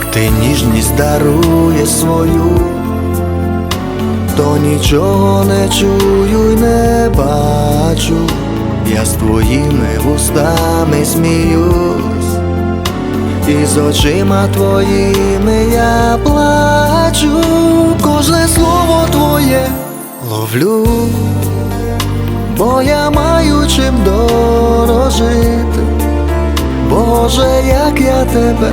Як ти ніжність дарує свою, то нічого не чую й не бачу, я з твоїми вустами сміюсь, і з очима твоїми я плачу, кожне слово твоє ловлю, бо я маю чим дорожити. Боже, як я тебе